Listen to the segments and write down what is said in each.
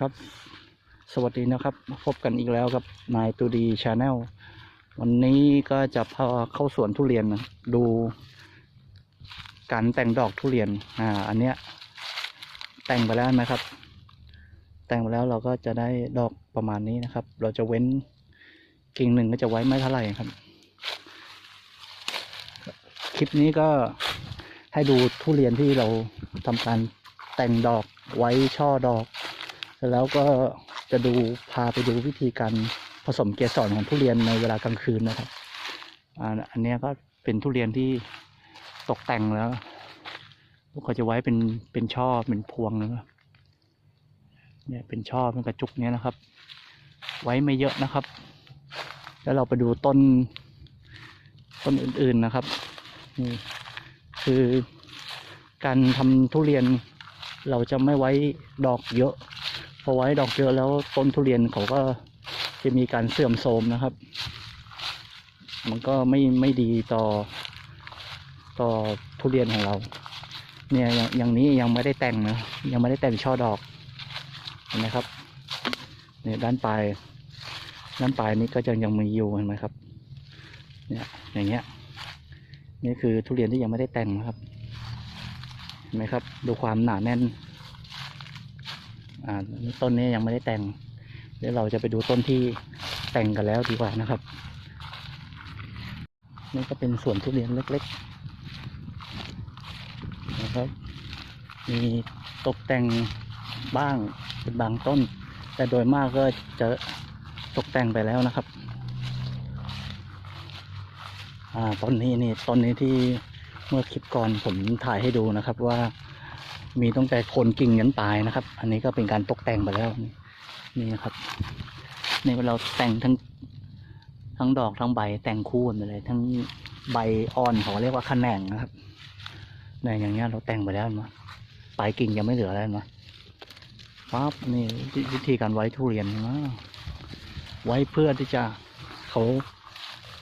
ครับ สวัสดีนะครับ พบกันอีกแล้วกับนายตูดีชาแนลวันนี้ก็จะพาเข้าสวนทุเรียนนะดูการแต่งดอกทุเรียนอ่าอันเนี้ย แต่งไปแล้วนะครับ แต่งไปแล้วเราก็จะได้ดอกประมาณนี้นะครับ เราจะเว้นกิ่งหนึ่งก็จะไว้ไม่เท่าไหร่ครับ คลิปนี้ก็ให้ดูทุเรียนที่เราทำการแต่งดอกไว้ช่อดอก แล้วก็จะดูพาไปดูวิธีการผสมเกสรของทุเรียนในเวลากลางคืนนะครับ อันนี้ก็เป็นทุเรียนที่ตกแต่งแล้วพวกเขาจะไว้เป็นเป็นช่อเป็นพวงนะครับเนี่ยเป็นช่อเป็นกระจุกเนี้ยนะครับ ไว้ไม่เยอะนะครับ แล้วเราไปดูต้นต้นอื่นๆนะครับนี่คือการทำทุเรียนเราจะไม่ไว้ดอกเยอะ พอไว้ดอกเยอะแล้วต้นทุเรียนเขาก็จะมีการเสื่อมโทรมนะครับ มันก็ไม่ไม่ดีต่อ ต่อทุเรียนของเรา เนี่ยอย่างอย่างนี้ยังไม่ได้แต่งนะยังไม่ได้แต่งช่อดอกเห็นไหมครับเนี่ยด้านปลายด้านปลายนี้ก็จะยังมีอยู่เห็นไหมครับ เนี่ยอย่างเงี้ยนี่คือทุเรียนที่ยังไม่ได้แต่งนะครับเห็นไหมครับ ดูความหนาแน่น ต้นนี้ยังไม่ได้แต่ง เดี๋ยวเราจะไปดูต้นที่แต่งกันแล้วดีกว่านะครับ นี่ก็เป็นสวนทุเรียนเล็กๆนะครับ มีตกแต่งบ้างเป็นบางต้น แต่โดยมากก็จะตกแต่งไปแล้วนะครับอ่าต้นนี้นี่ต้นนี้ที่เมื่อคลิปก่อนผมถ่ายให้ดูนะครับว่า มีตั้งแต่โคนกิ่งยันปลายนะครับ อันนี้ก็เป็นการตกแต่งไปแล้ว นี่นะครับนี่เราแต่งทั้งทั้งดอกทั้งใบแต่งคู่กันไปเลย ทั้งใบอ่อนเขาเรียกว่าขแขนงนะครับในอย่างเงี้ยเราแต่งไปแล้วนะปลายกิ่งยังไม่เหลืออะไรนะปั๊บนี่วิธีการไว้ทุเรียนนะไว้เพื่อที่จะเขา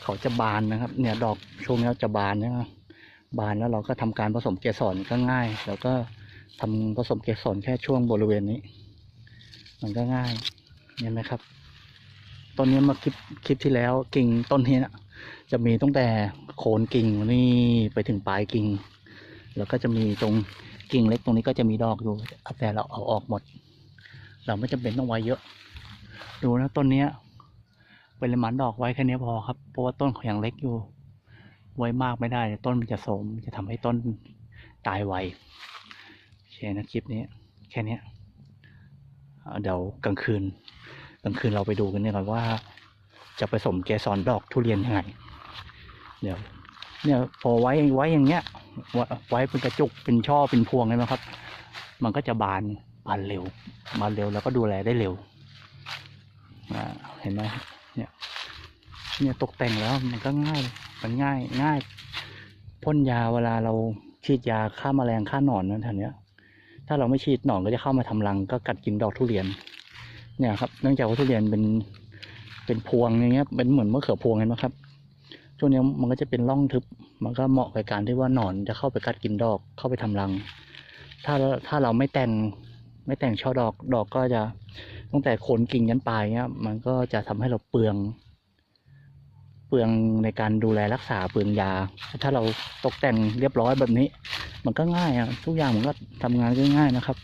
เขาจะบานนะครับ เนี่ยดอกช่วงนี้จะบานนะบานแล้วเราก็ทำการผสมเกสรก็ง่าย แล้วก็ ทำผสมเกสรแค่ช่วงบริเวณนี้ มันก็ง่ายเห็นไหมครับต้นนี้มาคลิปคลิปที่แล้วกิ่งต้นนี้นะจะมีตั้งแต่โคนกิ่งนี่ไปถึงปลายกิ่ง แล้วก็จะมีตรงกิ่งเล็กตรงนี้ก็จะมีดอกอยู่แต่เราเอาออกหมด เราไม่จำเป็นต้องไว้เยอะ ดูนะต้นเนี้ยปริมาณดอกไว้แค่นี้พอครับเพราะว่าต้นเขายังเล็กอยู่ ไว้มากไม่ได้ต้นมันจะโทรมจะทำให้ต้นตายไว นะคลิปนี้แค่นี้เดี๋ยวกลางคืน กลางคืนเราไปดูกันเนี่ยก่อนว่า จะผสมเกสรดอกทุเรียนยังไง เดี๋ยว เนี่ยพอไว้ไว้อย่างเงี้ย ไว้เป็นกระจุกเป็นช่อเป็นพวงเลยนะครับ มันก็จะบานบานเร็วบานเร็วแล้วก็ดูแลได้เร็วเห็นไหมเนี่ยเนี่ยตกแต่งแล้วมันก็ง่าย มันง่ายง่ายพ่นยาเวลาเราฉีดยาฆ่าแมลงฆ่าหนอนนะแถวเนี้ย ถ้าเราไม่ฉีดหนอนก็จะเข้ามาทำรังก็กัดกินดอกทุเรียน เนี่ยครับ เนื่องจากว่าทุเรียนเป็นเป็นพวงอย่างเงี้ย เป็นเหมือนมะเขือพวงเห็นไหมครับช่วงนี้มันก็จะเป็นร่องทึบ มันก็เหมาะกับการที่ว่าหนอนจะเข้าไปกัดกินดอกเข้าไปทำรัง ถ้าถ้าเราไม่แต่งไม่แต่งช่อดอกดอกก็จะตั้งแต่โคนกิ่งยันปลายเงี้ย มันก็จะทำให้เราเปลือง ปลืองในการดูแลรักษาเปลืองยา ถ้าเราตกแต่งเรียบร้อยแบบนี้ มันก็ง่ายอะทุกอย่างมันก็ทำงานง่ายนะครับ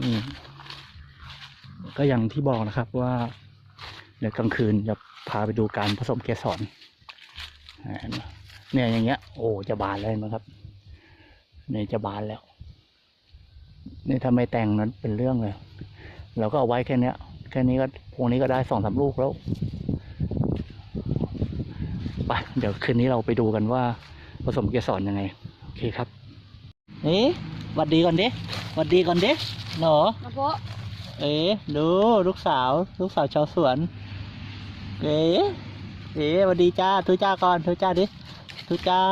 อืมก็อย่างที่บอกนะครับว่าเดี๋ยวกลางคืนจะพาไปดูการผสมเกสรเนี่ยอย่างเงี้ย โอ้จะบานเลยนะครับเนี่ยจะบานแล้วนี่ถ้าไม่แต่งนั้นเป็นเรื่องเลย เราก็เอาไว้แค่เนี้ย แค่นี้ก็พวงนี้ก็ได้สองสามลูกแล้ว ไปเดี๋ยวคืนนี้เราไปดูกันว่าผสมเกสรยังไง โอเคครับเอ๊ะหวัดดีก่อนเด้หวัดดีก่อนเด้หนอมาเพาะเอ๊ะดูลูกสาว ลูกสาวชาวสวน เอ๊ะเอ๊ะหวัดดีจ้าทุจ้าก่อนทุจ้าดิทุจ้า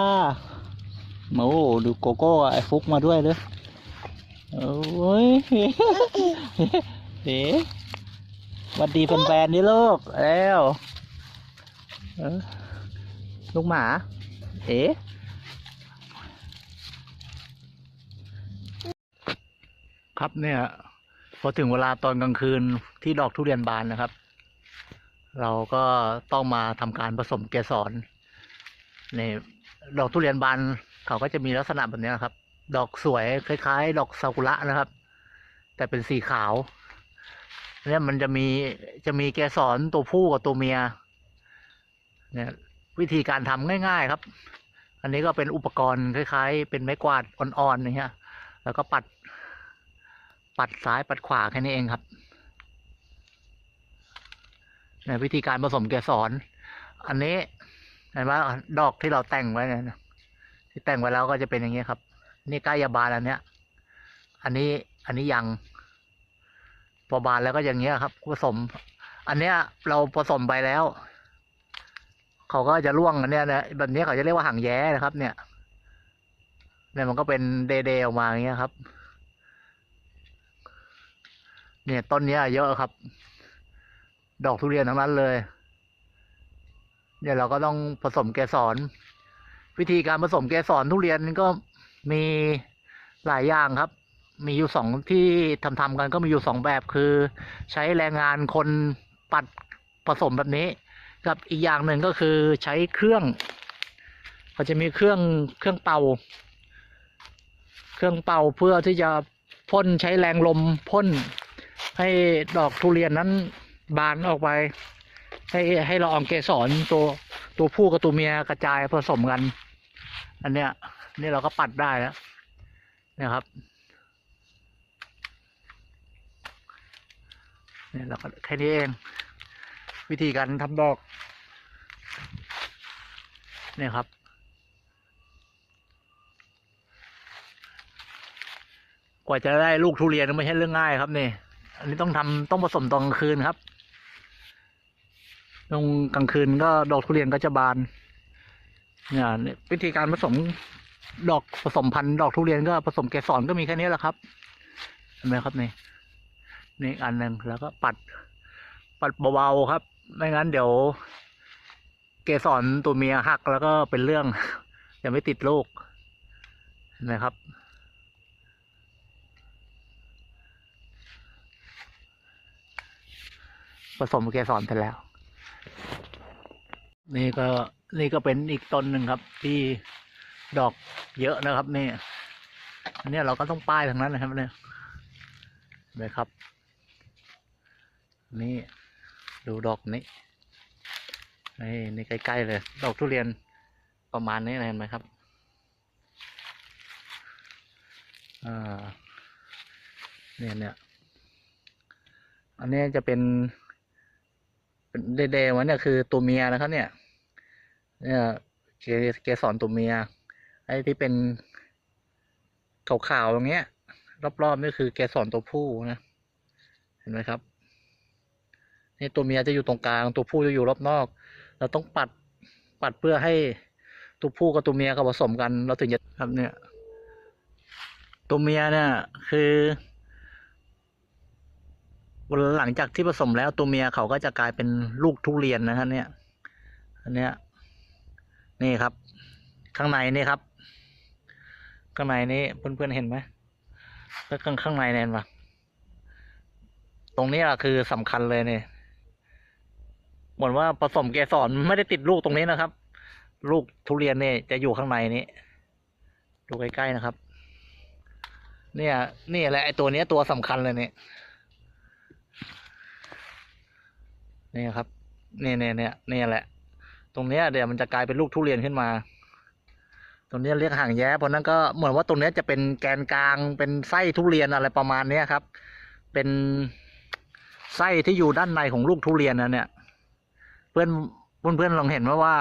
โอ้ดูโกโก้ไอ้ฟุกมาด้วยเลยโอ้ยเอ๊ะหวัดดีแฟนๆนี่ลูกแล้วเออ ลูกหมา เอ๋ครับเนี่ย พอถึงเวลาตอนกลางคืนที่ดอกทุเรียนบานนะครับ เราก็ต้องมาทำการผสมเกสรในดอกทุเรียนบานเขาก็จะมีลักษณะแบบนี้นะครับ ดอกสวยคล้าย ๆ ดอกซากุระนะครับ แต่เป็นสีขาวเนี่ยมันจะมีจะมีเกสรตัวผู้กับตัวเมียเนี่ย วิธีการทำง่าย ๆครับ อันนี้ก็เป็นอุปกรณ์คล้าย ๆ เป็นไม้กวาดอ่อนๆอย่างเงี้ยแล้วก็ปัด ปัดซ้ายปัดขวาแค่นี้เองครับเนี่ยวิธีการผสมเกสรอันนี้เห็นไหมดอกที่เราแต่งไว้เนี่ยที่แต่งไว้แล้วก็จะเป็นอย่างเงี้ครับ นี่ใกล้ยาบานอันเนี้ย อันนี้อันนี้ยังพอบานแล้วก็อย่างเงี้ยครับผสม อันเนี้ยเราผสมไปแล้ว เขาก็จะร่วงอันเนี้ยนะแบบนี้เขาจะเรียกว่าหางแย้นะครับ เนี่ย เนี่ยมันก็เป็นเดเดออกมาอย่างเงี้ยครับ เนี่ยต้นเนี้ยเยอะครับ ดอกทุเรียนทั้งนั้นเลย เนี่ยเราก็ต้องผสมเกสร วิธีการผสมเกสรทุเรียนก็มีหลายอย่างครับ มีอยู่สองที่ทำทำๆกันก็มีอยู่สองแบบคือ ใช้แรงงานคนปัดผสมแบบนี้ กับอีกอย่างหนึ่งก็คือใช้เครื่องเขาจะมีเครื่องเครื่องเป่า เครื่องเป่าเพื่อที่จะพ่นใช้แรงลมพ่นให้ดอกทุเรียนนั้นบานออกไป ให้ให้ละอองเกสรตัวตัวผู้กับตัวเมียกระจายผสมกัน อันเนี้ยนี่เราก็ปัดได้แล้วนี่ยครับเนี่ยเราก็แค่นี้เอง วิธีการทำดอก เนี่ยครับ กว่าจะได้ลูกทุเรียนไม่ใช่เรื่องง่ายครับเนี่ยอันนี้ต้องทำต้องผสมตอนกลางคืนครับตรงกลางคืนก็ดอกทุเรียนก็จะบาน เนี่ยวิธีการผสมดอกผสมพันธุ์ดอกทุเรียนก็ผสมเกสรก็มีแค่นี้แหละครับเห็นไหมครับนี่นี่อันหนึ่งแล้วก็ปัด ปัดเบาๆครับ ไม่งั้นเดี๋ยว เกสรตัวเมียหักแล้วก็เป็นเรื่อง จะไม่ติดลูกนไหมครับ ผสมเกสรเสร็จแล้ว นี่ก็นี่ก็เป็นอีกต้นหนึ่งครับ ที่ดอกเยอะนะครับนี่อันนี้เราก็ต้องป้ายทางนั้นนะครับเนี่ยนไหมครับ นี่ ดูดอกนี้นี่นี่ใกล้ๆเลย ดอกทุเรียนประมาณนี้เห็นไหมครับอ่าเนี่ยเนี่ยอันนี้จะเป็นเป็นเดย์ๆวันเนี่ยคือตัวเมียนะครับ เนี่ย เนี่ยเกสรตัวเมีย ไอ้ที่เป็นขาวๆตรงเนี้ย รอบๆนี่คือเกสรตัวผู้นะ เห็นไหมครับ นี่ตัวเมียจะอยู่ตรงกลาง ตัวผู้จะอยู่รอบนอก เราต้องปัดปัดเพื่อให้ตัวผู้กับตัวเมียเขาผสมกัน เราถึงจะครับเนี่ย ตัวเมียเนี่ยคือหลังจากที่ผสมแล้วตัวเมียเขาก็จะกลายเป็นลูกทุเรียนนะครับเนี่ย อันเนี้ย นี่ครับ ข้างในนี่ครับ ข้างในนี้เพื่อนๆเห็นไหมแล้วข้างข้างในเนี่ยเห็นปะตรงนี้อะคือสำคัญเลยเนี่ย เหมือนว่าผสมเกสรไม่ได้ติดลูกตรงนี้นะครับ ลูกทุเรียนเนี่ยจะอยู่ข้างในนี้ ดูใกล้ๆนะครับ เนี่ยนี่แหละไอตัวนี้ตัวสำคัญเลยเนี่ยนี่ครับเนี่ยเนี่ยเนี่ยนี่แหละ ตรงเนี้ยเดี๋ยวมันจะกลายเป็นลูกทุเรียนขึ้นมา ตรงนี้เรียกหางแย้เพราะนั้นก็เหมือนว่าตรงนี้จะเป็นแกนกลางเป็นไส้ทุเรียนอะไรประมาณเนี้ยครับ เป็นไส้ที่อยู่ด้านในของลูกทุเรียนนะเนี่ย พื่อนเพื่อนเพื่อนลองเห็นไหมว่า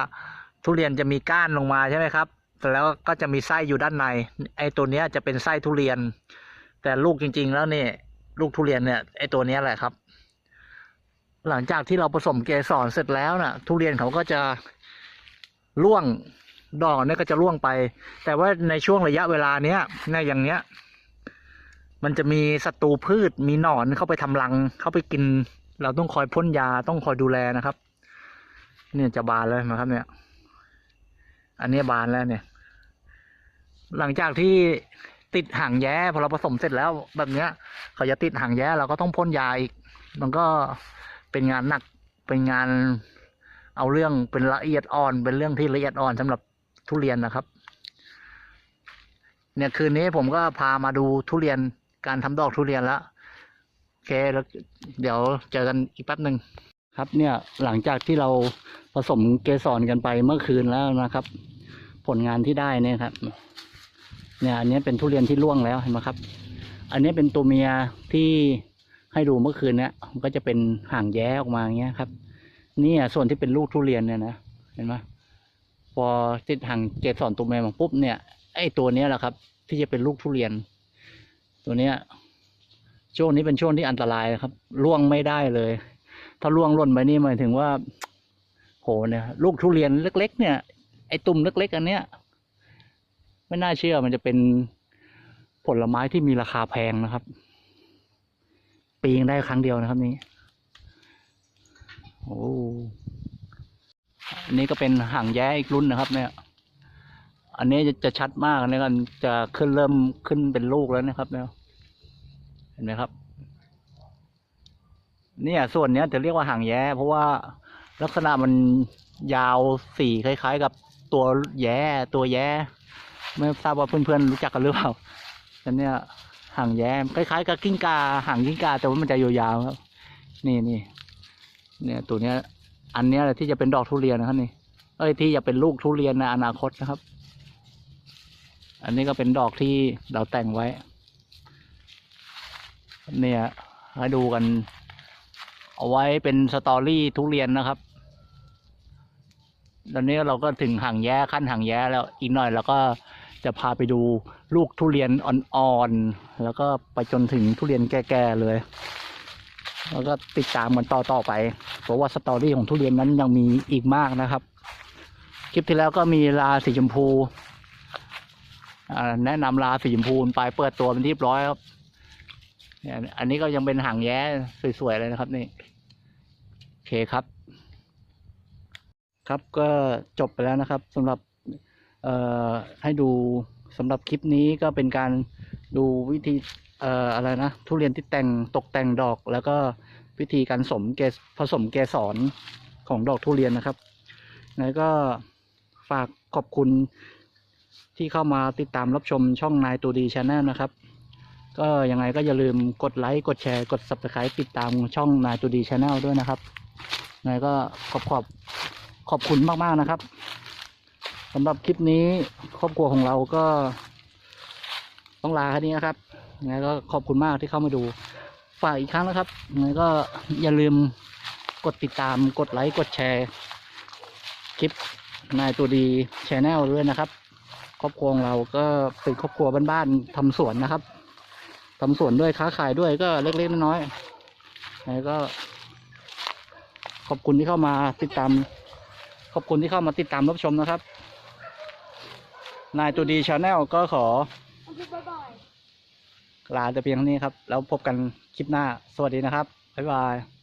ทุเรียนจะมีก้านลงมาใช่ไหมครับแล้วก็จะมีไส้อยู่ด้านใน ไอ้ตัวเนี้ยจะเป็นไส้ทุเรียน แต่ลูกจริง ๆ แล้วนี่ลูกทุเรียนเนี่ยไอ้ตัวเนี้ยแหละครับ หลังจากที่เราผสมเกสรเสร็จแล้วน่ะ ทุเรียนเขาก็จะร่วงดอกเนี่ยก็จะร่วงไป แต่ว่าในช่วงระยะเวลาเนี้ยในอย่างเนี้ย มันจะมีศัตรูพืชมีหนอนเข้าไปทำรังเข้าไปกิน เราต้องคอยพ่นยาต้องคอยดูแลนะครับ เนี่ยจะบานเลยนะครับ เนี่ย อันนี้บานแล้วเนี่ย หลังจากที่ติดหางแย้พอเราผสมเสร็จแล้ว แบบเนี้ย เขาจะติดหางแย้เราก็ต้องพ่นยาอีก มันก็เป็นงานหนักเป็นงานเอาเรื่องเป็นละเอียดอ่อน เป็นเรื่องที่ละเอียดอ่อนสำหรับทุเรียนนะครับ เนี่ยคืนนี้ผมก็พามาดูทุเรียนการทำดอกทุเรียนแล้วโอเคแล้วเดี๋ยวเจอกันอีกแป๊บหนึ่ง ครับเนี่ยหลังจากที่เราผสมเกสรกันไปเมื่อคืนแล้วนะครับ ผลงานที่ได้เนี่ยครับ เนี่ยอันนี้เป็นทุเรียนที่ร่วงแล้วเห็นไหมครับ อันนี้เป็นตัวเมียที่ให้ดูเมื่อคืนเนี่ยมันก็จะเป็นห่างแย้ออกมาอย่างเงี้ยครับนี่ส่วนที่เป็นลูกทุเรียนเนี่ยนะเห็นไหมพอติดห่างเกสรตัวเมียมาปุ๊บเนี่ยไอ้ตัวเนี้ยแหละครับ ที่จะเป็นลูกทุเรียน ตัวเนี้ยช่วงนี้เป็นช่วงที่อันตรายนะครับล่วงไม่ได้เลย ถ้าล่วงล่นไปนี่หมายถึงว่าโหเนี่ยลูกทุเรียนเล็ก ๆ เนี่ย ไอ้ตุ่มเล็ก ๆ อันเนี้ย ไม่น่าเชื่อมันจะเป็นผลไม้ที่มีราคาแพงนะครับ ปีงได้ครั้งเดียวนะครับ นี้โอ้อันนี้ก็เป็นห่างแย้อีกรุ่นนะครับ เนี่ย อันนี้จะจะชัดมากอันนี้กันจะขึ้นเริ่มขึ้นเป็นลูกแล้วนะครับเนี่ยเห็นไหมครับ เนี่ย ส่วนเนี้ยจะเรียกว่าหางแย้ เพราะว่าลักษณะมันยาวสีคล้าย ๆ กับตัวแย้ตัวแย้ไม่ทราบว่าเพื่อนๆรู้จักกันหรือเปล่าแต่เนี่ยหางแย้คล้ายๆกับกิ้งกาหางกิ้งกา แต่ว่ามันจะยาวๆครับ นี่นี่เนี่ยตัวเนี้ย อันเนี้ยแหละที่จะเป็นดอกทุเรียนนะครับนี่ เอ้ยที่จะเป็นลูกทุเรียนในอนาคตนะครับ อันนี้ก็เป็นดอกที่เราแต่งไว้ เนี่ยให้ดูกัน เอาไว้เป็นสตอรี่ทุเรียนนะครับ ตอนนี้เราก็ถึงห่างแย้ขั้นห่างแย้แล้วอีกหน่อยเราก็จะพาไปดูลูกทุเรียนอ่อนๆแล้วก็ไปจนถึงทุเรียนแก่ๆเลย แล้วก็ติดตามมันต่อๆไป เพราะว่าสตอรี่ของทุเรียนนั้นยังมีอีกมากนะครับ คลิปที่แล้วก็มีลาสีชมพูแนะนำลาสีชมพูไปเปิดตัวเป็นที่เรียบร้อยครับ เนี่ยอันนี้ก็ยังเป็นหางแย้สวยๆเลยนะครับ นี่โอเคครับ ครับก็จบไปแล้วนะครับสำหรับเอ่อให้ดูสำหรับคลิปนี้ก็เป็นการดูวิธีเอ่ออะไรนะทุเรียนที่แต่งตกแต่งดอก แล้วก็วิธีการสมเกสผสมเกสรของดอกทุเรียนนะครับแล้วก็ฝากขอบคุณที่เข้ามาติดตามรับชมช่องนายตัวดีชาแนลนะครับ ก็ยังไงก็อย่าลืมกดไลค์ กดแชร์ กด subscribe ติดตามช่องนายตัวดีชาแนลด้วยนะครับยังไงก็ขอบขอบขอบคุณมากๆนะครับสำหรับคลิปนี้ครอบครัวของเราก็ ต้องลาแค่นี้นะครับยังไงก็ขอบคุณมากที่เข้ามาดู ฝากอีกครั้งนะครับยังไงก็อย่าลืมกดติดตามกดไลค์ กดแชร์ คลิปนายตัวดีชแนลด้วยนะครับ ครอบครัวของเราก็เป็นครอบครัวบ้านๆทำสวนนะครับ ทำสวนด้วยค้าขายด้วยก็เล็กๆน้อยๆแล้วก็ ขอบคุณที่เข้ามาติดตาม ขอบคุณที่เข้ามาติดตามรับชมนะครับ นายตูดีชาแนลก็ขอลาแต่เพียงเท่านี้ครับ แล้วพบกันคลิปหน้า สวัสดีนะครับ บ๊ายบาย